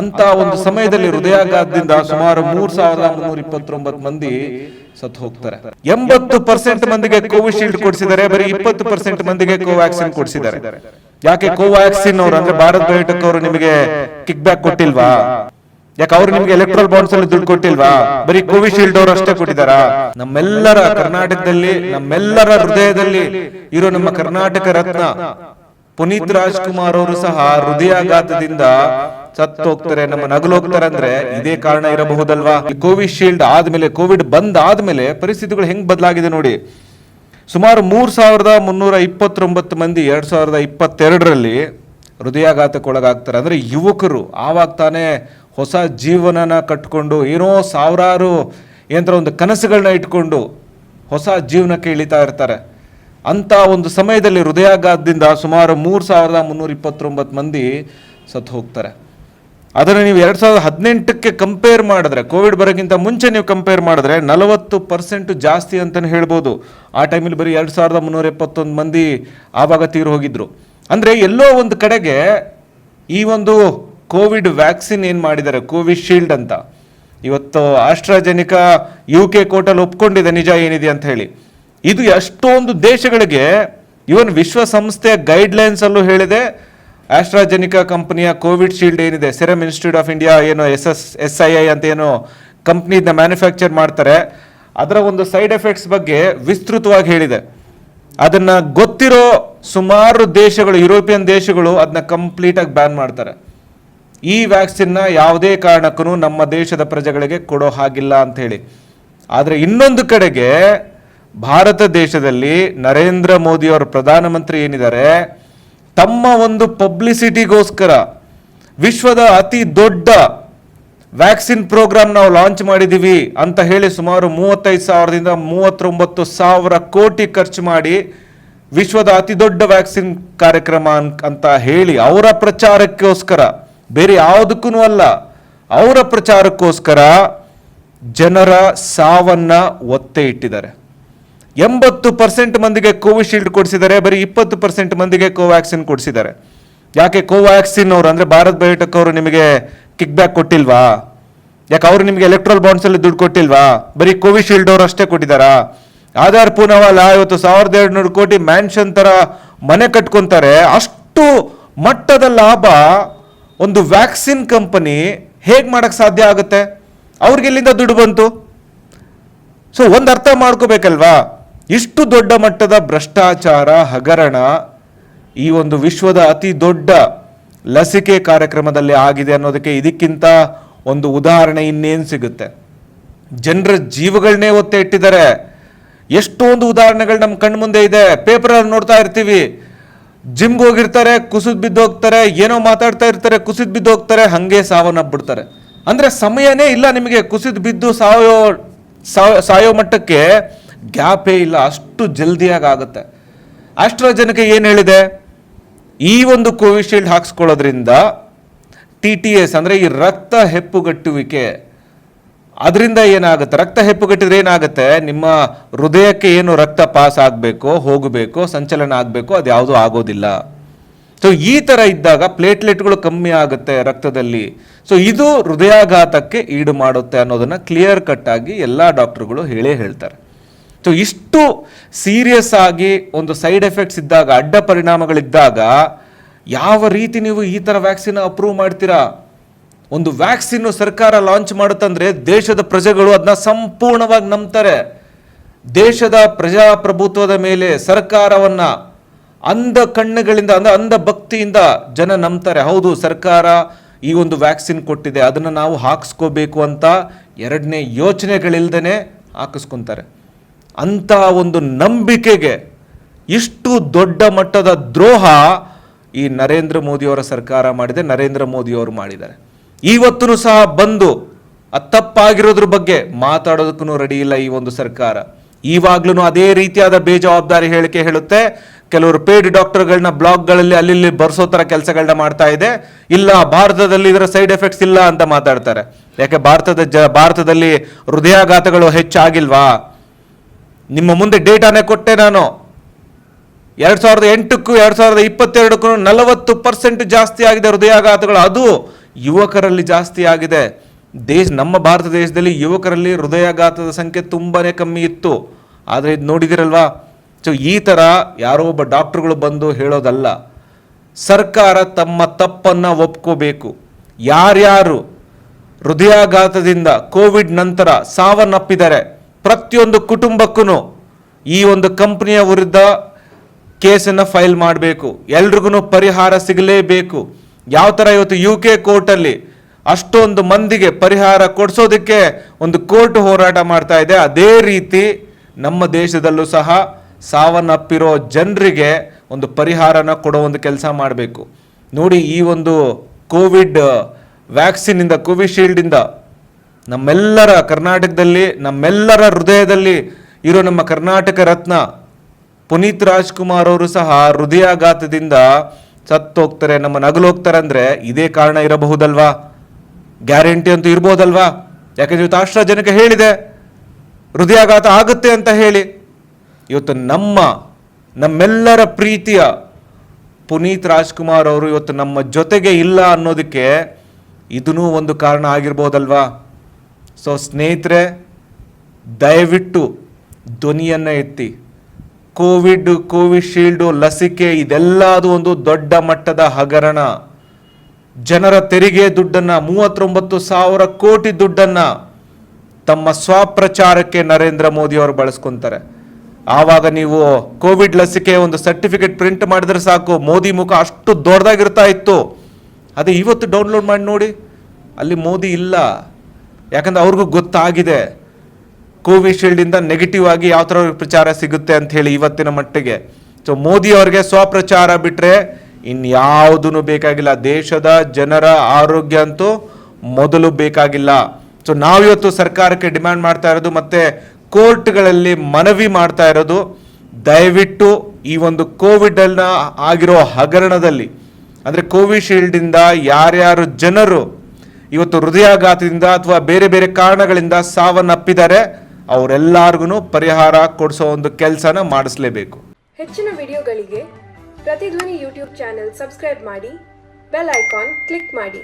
ಅಂತ ಒಂದು ಸಮಯದಲ್ಲಿ ಹೃದಯಾಘಾತದಿಂದ ಸುಮಾರು ಮೂರ್ ಸಾವಿರದ ಮುನ್ನೂರ ಇಪ್ಪತ್ತೊಂಬತ್ತು ಮಂದಿ ಸತ್ತು ಹೋಗ್ತಾರೆ. ಎಂಬತ್ತು ಪರ್ಸೆಂಟ್ ಮಂದಿಗೆ ಕೋವಿಶೀಲ್ಡ್ ಕೊಡಿಸಿದ್ದಾರೆ ಬರೀ ಇಪ್ಪತ್ತು ಪರ್ಸೆಂಟ್ ಮಂದಿಗೆ ಕೋವ್ಯಾಕ್ಸಿನ್ ಕೊಡಿಸಿದ್ದಾರೆ. ಯಾಕೆ ಕೋವ್ಯಾಕ್ಸಿನ್ ಅವರು ಅಂದ್ರೆ ಭಾರತ್ ಬಯೋಟೆಕ್ ಅವರು ನಿಮಗೆ ಕಿಕ್ ಬ್ಯಾಕ್ ಕೊಟ್ಟಿಲ್ವಾ? ಯಾಕೆ ಅವ್ರು ನಿಮ್ಗೆ ಎಲೆಕ್ಟ್ರಲ್ ಬಾಂಡ್ಸ್ ಅಲ್ಲಿ ದುಡ್ಡು ಕೊಟ್ಟಿಲ್ವಾ? ಬರೀ ಕೋವಿಶೀಲ್ಡ್ ಅವರು ಅಷ್ಟೇ ಕೊಟ್ಟಿದಾರ ನಮ್ಮೆಲ್ಲರ ಕರ್ನಾಟಕದಲ್ಲಿ ನಮ್ಮೆಲ್ಲರ ಹೃದಯದಲ್ಲಿ ಇರೋ ನಮ್ಮ ಕರ್ನಾಟಕ ರತ್ನ ಪುನೀತ್ ರಾಜ್ಕುಮಾರ್ ಅವರು ಸಹ ಹೃದಯಾಘಾತದಿಂದ ಸತ್ತು ಹೋಗ್ತಾರೆ ನಮ್ಮ ನಗಲು ಹೋಗ್ತಾರೆ ಅಂದ್ರೆ ಇದೇ ಕಾರಣ ಇರಬಹುದಲ್ವಾ? ಕೋವಿಶೀಲ್ಡ್ ಆದ್ಮೇಲೆ, ಕೋವಿಡ್ ಬಂದ್ ಆದ್ಮೇಲೆ ಪರಿಸ್ಥಿತಿಗಳು ಹೆಂಗ್ ಬದಲಾಗಿದೆ ನೋಡಿ. ಸುಮಾರು ಮೂರ್ ಸಾವಿರದ ಮುನ್ನೂರ ಇಪ್ಪತ್ತೊಂಬತ್ತು ಮಂದಿ ಎರಡ್ ಸಾವಿರದ ಇಪ್ಪತ್ತೆರಡರಲ್ಲಿ ಹೃದಯಾಘಾತಕ್ಕೊಳಗಾಗ್ತಾರೆ. ಅಂದ್ರೆ ಯುವಕರು ಆವಾಗ ತಾನೇ ಹೊಸ ಜೀವನನ ಕಟ್ಕೊಂಡು, ಏನೋ ಸಾವಿರಾರು ಏನಂತರ ಒಂದು ಕನಸುಗಳನ್ನ ಇಟ್ಕೊಂಡು ಹೊಸ ಜೀವನಕ್ಕೆ ಇಳಿತಾ ಇರ್ತಾರೆ. ಅಂತ ಒಂದು ಸಮಯದಲ್ಲಿ ಹೃದಯಾಘಾತದಿಂದ ಸುಮಾರು ಮೂರು ಸಾವಿರದ ಮುನ್ನೂರ ಇಪ್ಪತ್ತೊಂಬತ್ತು ಮಂದಿ ಸತ್ತು ಹೋಗ್ತಾರೆ. ಅದನ್ನು ನೀವು ಎರಡು ಸಾವಿರದ ಹದಿನೆಂಟಕ್ಕೆ ಕಂಪೇರ್ ಮಾಡಿದ್ರೆ ಕೋವಿಡ್ ಬರೋಕ್ಕಿಂತ ಮುಂಚೆ ನೀವು ಕಂಪೇರ್ ಮಾಡಿದ್ರೆ ನಲವತ್ತು ಪರ್ಸೆಂಟ್ ಜಾಸ್ತಿ ಅಂತಲೇ ಹೇಳ್ಬೋದು. ಆ ಟೈಮಲ್ಲಿ ಬರೀ ಎರಡು ಸಾವಿರದ ಮುನ್ನೂರ ಎಪ್ಪತ್ತೊಂದು ಮಂದಿ ಆವಾಗ ತೀರು ಹೋಗಿದ್ರು. ಅಂದರೆ ಎಲ್ಲೋ ಒಂದು ಕಡೆಗೆ ಈ ಒಂದು ಕೋವಿಡ್ ವ್ಯಾಕ್ಸಿನ್ ಏನು ಮಾಡಿದ್ದಾರೆ? ಕೋವಿಶೀಲ್ಡ್ ಅಂತ. ಇವತ್ತು ಆಸ್ಟ್ರಾಜೆನಿಕಾ ಯು ಕೆ ಕೋರ್ಟಲ್ಲಿ ಒಪ್ಕೊಂಡಿದೆ ನಿಜ ಏನಿದೆ ಅಂತ ಹೇಳಿ. ಇದು ಎಷ್ಟೊಂದು ದೇಶಗಳಿಗೆ ಇವನ್ ವಿಶ್ವಸಂಸ್ಥೆಯ ಗೈಡ್ಲೈನ್ಸ್ ಅಲ್ಲೂ ಹೇಳಿದೆ ಆಸ್ಟ್ರಾಜೆನಿಕಾ ಕಂಪನಿಯ ಕೋವಿಡ್ ಶೀಲ್ಡ್ ಏನಿದೆ? ಸೆರಮ್ ಇನ್ಸ್ಟಿಟ್ಯೂಟ್ ಆಫ್ ಇಂಡಿಯಾ ಏನು S S S I I ಅಂತ ಏನು ಕಂಪ್ನಿನ ಮ್ಯಾನುಫ್ಯಾಕ್ಚರ್ ಮಾಡ್ತಾರೆ. ಅದರ ಒಂದು ಸೈಡ್ ಎಫೆಕ್ಟ್ಸ್ ಬಗ್ಗೆ ವಿಸ್ತೃತವಾಗಿ ಹೇಳಿದೆ. ಅದನ್ನ ಗೊತ್ತಿರೋ ಸುಮಾರು ದೇಶಗಳು ಯುರೋಪಿಯನ್ ದೇಶಗಳು ಅದನ್ನ ಕಂಪ್ಲೀಟ್ ಆಗಿ ಬ್ಯಾನ್ ಮಾಡ್ತಾರೆ. ಈ ವ್ಯಾಕ್ಸಿನ್ನ ಯಾವುದೇ ಕಾರಣಕ್ಕೂ ನಮ್ಮ ದೇಶದ ಪ್ರಜೆಗಳಿಗೆ ಕೊಡೋ ಹಾಗಿಲ್ಲ ಅಂತ ಹೇಳಿ. ಆದರೆ ಇನ್ನೊಂದು ಕಡೆಗೆ ಭಾರತ ದೇಶದಲ್ಲಿ ನರೇಂದ್ರ ಮೋದಿ ಅವರು ಪ್ರಧಾನಮಂತ್ರಿ ಏನಿದ್ದಾರೆ? ತಮ್ಮ ಒಂದು ಪಬ್ಲಿಸಿಟಿಗೋಸ್ಕರ ವಿಶ್ವದ ಅತಿ ದೊಡ್ಡ ವ್ಯಾಕ್ಸಿನ್ ಪ್ರೋಗ್ರಾಮ್ ನಾವು ಲಾಂಚ್ ಮಾಡಿದ್ದೀವಿ ಅಂತ ಹೇಳಿ ಸುಮಾರು ಮೂವತ್ತೈದು ಸಾವಿರದಿಂದ ಮೂವತ್ತೊಂಬತ್ತು ಸಾವಿರ ಕೋಟಿ ಖರ್ಚು ಮಾಡಿ ವಿಶ್ವದ ಅತಿ ದೊಡ್ಡ ವ್ಯಾಕ್ಸಿನ್ ಕಾರ್ಯಕ್ರಮ ಅಂತ ಹೇಳಿ ಅವರ ಪ್ರಚಾರಕ್ಕೋಸ್ಕರ, ಬೇರೆ ಯಾವುದಕ್ಕೂ ಅಲ್ಲ, ಅವರ ಪ್ರಚಾರಕ್ಕೋಸ್ಕರ ಜನರ ಸಾವನ್ನ ಒತ್ತೆ ಇಟ್ಟಿದ್ದಾರೆ. ಎಂಬತ್ತು ಪರ್ಸೆಂಟ್ ಮಂದಿಗೆ ಕೋವಿಶೀಲ್ಡ್ ಕೊಡಿಸಿದ್ದಾರೆ, ಬರೀ ಇಪ್ಪತ್ತು ಪರ್ಸೆಂಟ್ ಮಂದಿಗೆ ಕೋವ್ಯಾಕ್ಸಿನ್ ಕೊಡಿಸಿದ್ದಾರೆ. ಯಾಕೆ ಕೋವ್ಯಾಕ್ಸಿನ್ ಅವರು ಅಂದರೆ ಭಾರತ್ ಬಯೋಟೆಕ್ ಅವರು ನಿಮಗೆ ಕಿಕ್ ಬ್ಯಾಕ್ ಕೊಟ್ಟಿಲ್ವಾ? ಯಾಕೆ ಅವರು ನಿಮಗೆ ಎಲೆಕ್ಟ್ರಲ್ ಬಾಂಡ್ಸಲ್ಲಿ ದುಡ್ಡು ಕೊಟ್ಟಿಲ್ವಾ? ಬರೀ ಕೋವಿಶೀಲ್ಡ್ ಅವರು ಅಷ್ಟೇ ಕೊಟ್ಟಿದ್ದಾರಾ? ಆಧಾರ್ ಪೂನವಾಲ ಇವತ್ತು ಸಾವಿರದ ಏಳ್ನೂರು ಕೋಟಿ ಮ್ಯಾನ್ಷನ್ ಥರ ಮನೆ ಕಟ್ಕೊತಾರೆ. ಅಷ್ಟು ಮಟ್ಟದ ಲಾಭ ಒಂದು ವ್ಯಾಕ್ಸಿನ್ ಕಂಪನಿ ಹೇಗೆ ಮಾಡೋಕ್ಕೆ ಸಾಧ್ಯ ಆಗುತ್ತೆ? ಅವ್ರಿಗೆ ಎಲ್ಲಿಂದ ದುಡ್ಡು ಬಂತು? ಸೊ ಒಂದು ಅರ್ಥ ಮಾಡ್ಕೋಬೇಕಲ್ವಾ? ಇಷ್ಟು ದೊಡ್ಡ ಮಟ್ಟದ ಭ್ರಷ್ಟಾಚಾರ, ಹಗರಣ ಈ ಒಂದು ವಿಶ್ವದ ಅತಿ ದೊಡ್ಡ ಲಸಿಕೆ ಕಾರ್ಯಕ್ರಮದಲ್ಲಿ ಆಗಿದೆ ಅನ್ನೋದಕ್ಕೆ ಇದಕ್ಕಿಂತ ಒಂದು ಉದಾಹರಣೆ ಇನ್ನೇನು ಸಿಗುತ್ತೆ? ಜನರ ಜೀವಗಳನ್ನೇ ಒತ್ತೆ ಇಟ್ಟಿದ್ದಾರೆ ಎಷ್ಟೊಂದು ಉದಾಹರಣೆಗಳು ನಮ್ಮ ಕಣ್ಣು ಮುಂದೆ ಇದೆ. ಪೇಪರಲ್ಲಿ ನೋಡ್ತಾ ಇರ್ತೀವಿ. ಜಿಮ್ಗೆ ಹೋಗಿರ್ತಾರೆ, ಕುಸಿದ್ ಬಿದ್ದು ಹೋಗ್ತಾರೆ, ಏನೋ ಮಾತಾಡ್ತಾ ಇರ್ತಾರೆ, ಕುಸಿದ್ ಬಿದ್ದು ಹೋಗ್ತಾರೆ, ಹಂಗೆ ಸಾವನ್ನಪ್ಪಿಡ್ತಾರೆ ಅಂದ್ರೆ ಸಮಯನೇ ಇಲ್ಲ ನಿಮಗೆ ಕುಸಿದ್ ಬಿದ್ದು ಸಾಯೋ- ಸಾಯೋ ಮಟ್ಟಕ್ಕೆ ಗ್ಯಾಪೇ ಇಲ್ಲ, ಅಷ್ಟು ಜಲ್ದಿಯಾಗಿ ಆಗುತ್ತೆ ಆಸ್ಟ್ರಾಜೆನಕ ಏನು ಹೇಳಿದೆ? ಈ ಒಂದು ಕೋವಿಶೀಲ್ಡ್ ಹಾಕ್ಸ್ಕೊಳ್ಳೋದ್ರಿಂದ ಟಿ ಟಿ ಎಸ್ ಅಂದರೆ ಈ ರಕ್ತ ಹೆಪ್ಪುಗಟ್ಟುವಿಕೆ. ಅದರಿಂದ ಏನಾಗುತ್ತೆ? ರಕ್ತ ಹೆಪ್ಪುಗಟ್ಟಿದ್ರೆ ಏನಾಗುತ್ತೆ? ನಿಮ್ಮ ಹೃದಯಕ್ಕೆ ಏನು ರಕ್ತ ಪಾಸ್ ಆಗಬೇಕು, ಹೋಗಬೇಕು, ಸಂಚಲನ ಆಗಬೇಕು, ಅದು ಯಾವುದೂ ಆಗೋದಿಲ್ಲ. ಸೊ ಈ ಥರ ಇದ್ದಾಗ ಪ್ಲೇಟ್ಲೆಟ್ಗಳು ಕಮ್ಮಿ ಆಗುತ್ತೆ ರಕ್ತದಲ್ಲಿ. ಸೊ ಇದು ಹೃದಯಾಘಾತಕ್ಕೆ ಈಡು ಮಾಡುತ್ತೆ ಅನ್ನೋದನ್ನು ಕ್ಲಿಯರ್ ಕಟ್ ಆಗಿ ಎಲ್ಲ ಡಾಕ್ಟ್ರುಗಳು ಹೇಳೇ ಹೇಳ್ತಾರೆ. ಸೊ ಇಷ್ಟು ಸೀರಿಯಸ್ ಆಗಿ ಒಂದು ಸೈಡ್ ಎಫೆಕ್ಟ್ಸ್ ಇದ್ದಾಗ, ಅಡ್ಡ ಪರಿಣಾಮಗಳಿದ್ದಾಗ ಯಾವ ರೀತಿ ನೀವು ಈ ಥರ ವ್ಯಾಕ್ಸಿನ್ ಅಪ್ರೂವ್ ಮಾಡ್ತೀರಾ? ಒಂದು ವ್ಯಾಕ್ಸಿನ್ ಸರ್ಕಾರ ಲಾಂಚ್ ಮಾಡುತ್ತಂದ್ರೆ ದೇಶದ ಪ್ರಜೆಗಳು ಅದನ್ನ ಸಂಪೂರ್ಣವಾಗಿ ನಂಬ್ತಾರೆ. ದೇಶದ ಪ್ರಜಾಪ್ರಭುತ್ವದ ಮೇಲೆ ಸರ್ಕಾರವನ್ನ ಅಂಧ ಕಣ್ಣುಗಳಿಂದ ಅಂದ ಅಂಧ ಭಕ್ತಿಯಿಂದ ಜನ ನಂಬ್ತಾರೆ. ಹೌದು, ಸರ್ಕಾರ ಈ ಒಂದು ವ್ಯಾಕ್ಸಿನ್ ಕೊಟ್ಟಿದೆ. ಅದನ್ನು ನಾವು ಹಾಕಿಸ್ಕೋಬೇಕು ಅಂತ ಎರಡನೇ ಯೋಚನೆಗಳಿಲ್ದೇನೆ ಹಾಕಿಸ್ಕೊಂತಾರೆ. ಅಂತ ಒಂದು ನಂಬಿಕೆಗೆ ಇಷ್ಟು ದೊಡ್ಡ ಮಟ್ಟದ ದ್ರೋಹ ಈ ನರೇಂದ್ರ ಮೋದಿಯವರ ಸರ್ಕಾರ ಮಾಡಿದೆ, ನರೇಂದ್ರ ಮೋದಿಯವರು ಮಾಡಿದ್ದಾರೆ. ಇವತ್ತೂ ಸಹ ಬಂದು ತಪ್ಪಾಗಿರೋದ್ರ ಬಗ್ಗೆ ಮಾತಾಡೋದಕ್ಕೂ ರೆಡಿ ಇಲ್ಲ ಈ ಒಂದು ಸರ್ಕಾರ. ಈವಾಗ್ಲೂ ಅದೇ ರೀತಿಯಾದ ಬೇಜವಾಬ್ದಾರಿ ಹೇಳಿಕೆ ಹೇಳುತ್ತೆ. ಕೆಲವರು ಪೇಡ್ ಡಾಕ್ಟರ್ಗಳನ್ನ ಬ್ಲಾಗ್ಗಳಲ್ಲಿ ಅಲ್ಲಿ ಬರ್ಸೋ ತರ ಕೆಲಸಗಳನ್ನ ಮಾಡ್ತಾ ಇದೆ. ಇಲ್ಲ, ಭಾರತದಲ್ಲಿ ಇದರ ಸೈಡ್ ಎಫೆಕ್ಟ್ಸ್ ಇಲ್ಲ ಅಂತ ಮಾತಾಡ್ತಾರೆ. ಯಾಕೆ, ಭಾರತದ ಜ, ಭಾರತದಲ್ಲಿ ಹೃದಯಾಘಾತಗಳು ಹೆಚ್ಚಾಗಿಲ್ವಾ? ನಿಮ್ಮ ಮುಂದೆ ಡೇಟಾನೇ ಕೊಟ್ಟೆ ನಾನು. ಎರಡು ಸಾವಿರದ ಎಂಟಕ್ಕೂ ಎರಡು ಸಾವಿರದ ಇಪ್ಪತ್ತೆರಡಕ್ಕೂ ನಲವತ್ತು ಪರ್ಸೆಂಟ್ ಜಾಸ್ತಿ ಆಗಿದೆ ಹೃದಯಾಘಾತಗಳು. ಅದು ಯುವಕರಲ್ಲಿ ಜಾಸ್ತಿ ಆಗಿದೆ. ದೇಶ, ನಮ್ಮ ಭಾರತ ದೇಶದಲ್ಲಿ ಯುವಕರಲ್ಲಿ ಹೃದಯಾಘಾತದ ಸಂಖ್ಯೆ ತುಂಬಾ ಕಮ್ಮಿ ಇತ್ತು. ಆದರೆ ಇದು ನೋಡಿದಿರಲ್ವಾ? ಸೊ, ಈ ಥರ ಯಾರೋ ಒಬ್ಬ ಡಾಕ್ಟ್ರುಗಳು ಬಂದು ಹೇಳೋದಲ್ಲ. ಸರ್ಕಾರ ತಮ್ಮ ತಪ್ಪನ್ನು ಒಪ್ಕೋಬೇಕು. ಯಾರ್ಯಾರು ಹೃದಯಾಘಾತದಿಂದ ಕೋವಿಡ್ ನಂತರ ಸಾವನ್ನಪ್ಪಿದ್ದಾರೆ ಪ್ರತಿಯೊಂದು ಕುಟುಂಬಕ್ಕೂ ಈ ಒಂದು ಕಂಪ್ನಿಯ ವಿರುದ್ಧ ಕೇಸನ್ನು ಫೈಲ್ ಮಾಡಬೇಕು. ಎಲ್ರಿಗೂ ಪರಿಹಾರ ಸಿಗಲೇಬೇಕು. ಯಾವ ಥರ ಇವತ್ತು ಯು ಕೆ ಕೋರ್ಟಲ್ಲಿ ಅಷ್ಟೊಂದು ಮಂದಿಗೆ ಪರಿಹಾರ ಕೊಡಿಸೋದಕ್ಕೆ ಒಂದು ಕೋರ್ಟ್ ಹೋರಾಟ ಮಾಡ್ತಾ ಇದೆ. ಅದೇ ರೀತಿ ನಮ್ಮ ದೇಶದಲ್ಲೂ ಸಹ ಸಾವನ್ನಪ್ಪಿರೋ ಜನರಿಗೆ ಒಂದು ಪರಿಹಾರನ ಕೊಡೋ ಒಂದು ಕೆಲಸ ಮಾಡಬೇಕು. ನೋಡಿ ಈ ಒಂದು ಕೋವಿಡ್ ವ್ಯಾಕ್ಸಿನಿಂದ ಕೋವಿಶೀಲ್ಡಿಂದ ನಮ್ಮೆಲ್ಲರ ಕರ್ನಾಟಕದಲ್ಲಿ, ನಮ್ಮೆಲ್ಲರ ಹೃದಯದಲ್ಲಿ ಇರೋ ನಮ್ಮ ಕರ್ನಾಟಕ ರತ್ನ ಪುನೀತ್ ರಾಜ್ಕುಮಾರ್ ಅವರು ಸಹ ಹೃದಯಾಘಾತದಿಂದ ಸತ್ತೋಗ್ತಾರೆ, ನಮ್ಮ ನಗಲು ಹೋಗ್ತಾರೆ ಅಂದರೆ ಇದೇ ಕಾರಣ ಇರಬಹುದಲ್ವಾ? ಗ್ಯಾರಂಟಿ ಅಂತೂ ಇರ್ಬೋದಲ್ವಾ? ಯಾಕಂದ್ರೆ ಇವತ್ತು ಜನಕ್ಕೆ ಹೇಳಿದೆ, ಹೃದಯಾಘಾತ ಆಗುತ್ತೆ ಅಂತ ಹೇಳಿ. ಇವತ್ತು ನಮ್ಮ, ನಮ್ಮೆಲ್ಲರ ಪ್ರೀತಿಯ ಪುನೀತ್ ರಾಜ್ಕುಮಾರ್ ಅವರು ಇವತ್ತು ನಮ್ಮ ಜೊತೆಗೆ ಇಲ್ಲ ಅನ್ನೋದಕ್ಕೆ ಇದೂ ಒಂದು ಕಾರಣ ಆಗಿರ್ಬೋದಲ್ವಾ? ಸೊ ಸ್ನೇಹಿತರೆ, ದಯವಿಟ್ಟು ಧ್ವನಿಯನ್ನು ಎತ್ತಿ. ಕೋವಿಡ್, ಕೋವಿಶೀಲ್ಡು, ಲಸಿಕೆ ಇದೆಲ್ಲ ಒಂದು ದೊಡ್ಡ ಮಟ್ಟದ ಹಗರಣ. ಜನರ ತೆರಿಗೆ ದುಡ್ಡನ್ನ, ಮೂವತ್ತೊಂಬತ್ತು ಸಾವಿರ ಕೋಟಿ ದುಡ್ಡನ್ನು ತಮ್ಮ ಸ್ವಪ್ರಚಾರಕ್ಕೆ ನರೇಂದ್ರ ಮೋದಿ ಅವರು ಬಳಸ್ಕೊತಾರೆ. ಆವಾಗ ನೀವು ಕೋವಿಡ್ ಲಸಿಕೆ ಒಂದು ಸರ್ಟಿಫಿಕೇಟ್ ಪ್ರಿಂಟ್ ಮಾಡಿದ್ರೆ ಸಾಕು, ಮೋದಿ ಮುಖ ಅಷ್ಟು ದೊಡ್ಡದಾಗಿರ್ತಾ ಇತ್ತು. ಅದೇ ಇವತ್ತು ಡೌನ್ಲೋಡ್ ಮಾಡಿ ನೋಡಿ, ಅಲ್ಲಿ ಮೋದಿ ಇಲ್ಲ. ಯಾಕಂದ್ರೆ ಅವ್ರಿಗೂ ಗೊತ್ತಾಗಿದೆ. ಕೋವಿಶೀಲ್ಡಿಂದ ನೆಗೆಟಿವ್ ಆಗಿ ಯಾವ ಥರ ಪ್ರಚಾರ ಸಿಗುತ್ತೆ ಅಂತ ಹೇಳಿ ಇವತ್ತಿನ ಮಟ್ಟಿಗೆ. ಸೊ ಮೋದಿ ಅವರಿಗೆ ಸ್ವಪ್ರಚಾರ ಬಿಟ್ಟರೆ ಇನ್ಯಾವುದೂ ಬೇಕಾಗಿಲ್ಲ. ದೇಶದ ಜನರ ಆರೋಗ್ಯ ಅಂತೂ ಮೊದಲು ಬೇಕಾಗಿಲ್ಲ. ಸೊ ನಾವಿವತ್ತು ಸರ್ಕಾರಕ್ಕೆ ಡಿಮ್ಯಾಂಡ್ ಮಾಡ್ತಾ ಇರೋದು ಮತ್ತೆ ಕೋರ್ಟ್ಗಳಲ್ಲಿ ಮನವಿ ಮಾಡ್ತಾ ಇರೋದು. ದಯವಿಟ್ಟು ಈ ಒಂದು ಕೋವಿಡ್ ಅನ್ನ ಆಗಿರೋ ಹಗರಣದಲ್ಲಿ, ಅಂದ್ರೆ ಕೋವಿಶೀಲ್ಡಿಂದ ಯಾರ್ಯಾರು ಜನರು ಇವತ್ತು ಹೃದಯಾಘಾತದಿಂದ ಅಥವಾ ಬೇರೆ ಬೇರೆ ಕಾರಣಗಳಿಂದ ಸಾವನ್ನಪ್ಪಿದ್ದಾರೆ ಅವರೆಲ್ಲರಿಗೂ ಪರಿಹಾರ ಕೊಡಿಸೋ ಒಂದು ಕೆಲಸನ ಮಾಡಿಸ್ಲೇಬೇಕು. ಹೆಚ್ಚಿನ ವಿಡಿಯೋಗಳಿಗೆ ಪ್ರತಿಧ್ವನಿ ಯೂಟ್ಯೂಬ್ ಚಾನೆಲ್ ಸಬ್ಸ್ಕ್ರೈಬ್ ಮಾಡಿ, ಬೆಲ್ ಐಕಾನ್ ಕ್ಲಿಕ್ ಮಾಡಿ.